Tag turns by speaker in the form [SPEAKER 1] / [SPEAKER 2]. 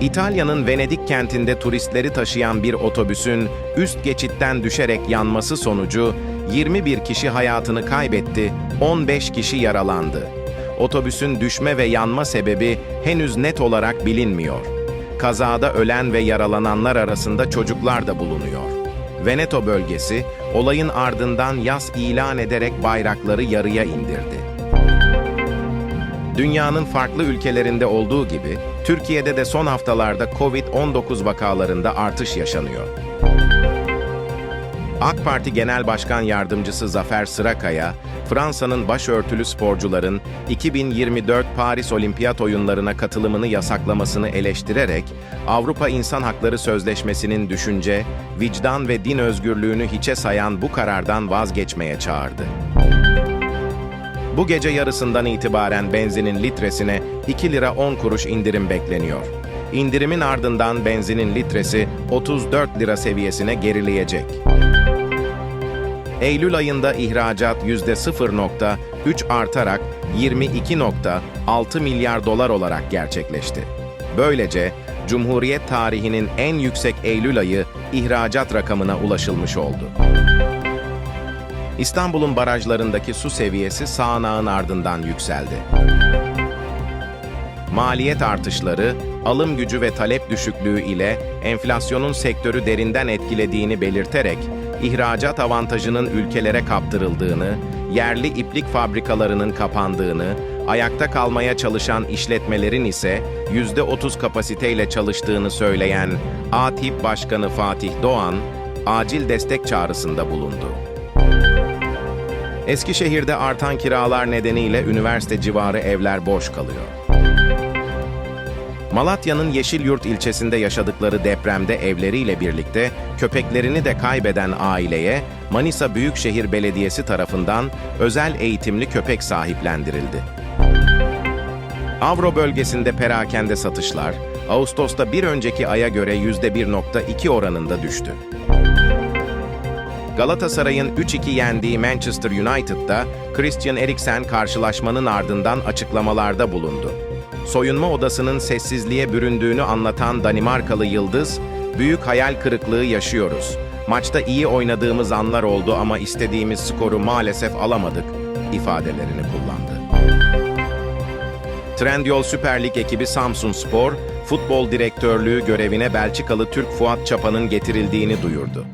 [SPEAKER 1] İtalya'nın Venedik kentinde turistleri taşıyan bir otobüsün üst geçitten düşerek yanması sonucu 21 kişi hayatını kaybetti, 15 kişi yaralandı. Otobüsün düşme ve yanma sebebi henüz net olarak bilinmiyor. Kazada ölen ve yaralananlar arasında çocuklar da bulunuyor. Veneto bölgesi olayın ardından yas ilan ederek bayrakları yarıya indirdi. Dünyanın farklı ülkelerinde olduğu gibi, Türkiye'de de son haftalarda Covid-19 vakalarında artış yaşanıyor. AK Parti Genel Başkan Yardımcısı Zafer Sırakaya, Fransa'nın başörtülü sporcuların 2024 Paris Olimpiyat Oyunlarına katılımını yasaklamasını eleştirerek, Avrupa İnsan Hakları Sözleşmesi'nin düşünce, vicdan ve din özgürlüğünü hiçe sayan bu karardan vazgeçmeye çağırdı. Bu gece yarısından itibaren benzinin litresine 2 lira 10 kuruş indirim bekleniyor. İndirimin ardından benzinin litresi 34 lira seviyesine gerileyecek. Eylül ayında ihracat %0.3 artarak 22.6 milyar dolar olarak gerçekleşti. Böylece Cumhuriyet tarihinin en yüksek Eylül ayı ihracat rakamına ulaşılmış oldu. İstanbul'un barajlarındaki su seviyesi sağanağın ardından yükseldi. Maliyet artışları, alım gücü ve talep düşüklüğü ile enflasyonun sektörü derinden etkilediğini belirterek, ihracat avantajının ülkelere kaptırıldığını, yerli iplik fabrikalarının kapandığını, ayakta kalmaya çalışan işletmelerin ise %30 kapasiteyle çalıştığını söyleyen ATİP Başkanı Fatih Doğan, acil destek çağrısında bulundu. Eskişehir'de artan kiralar nedeniyle üniversite civarı evler boş kalıyor. Malatya'nın Yeşilyurt ilçesinde yaşadıkları depremde evleriyle birlikte köpeklerini de kaybeden aileye Manisa Büyükşehir Belediyesi tarafından özel eğitimli köpek sahiplendirildi. Avro bölgesinde perakende satışlar, Ağustos'ta bir önceki aya göre %1.2 oranında düştü. Galatasaray'ın 3-2 yendiği Manchester United'da Christian Eriksen karşılaşmanın ardından açıklamalarda bulundu. Soyunma odasının sessizliğe büründüğünü anlatan Danimarkalı Yıldız, "Büyük hayal kırıklığı yaşıyoruz. Maçta iyi oynadığımız anlar oldu ama istediğimiz skoru maalesef alamadık." ifadelerini kullandı. Trendyol Süper Lig ekibi Samsun Spor, futbol direktörlüğü görevine Belçikalı Türk Fuat Çapa'nın getirildiğini duyurdu.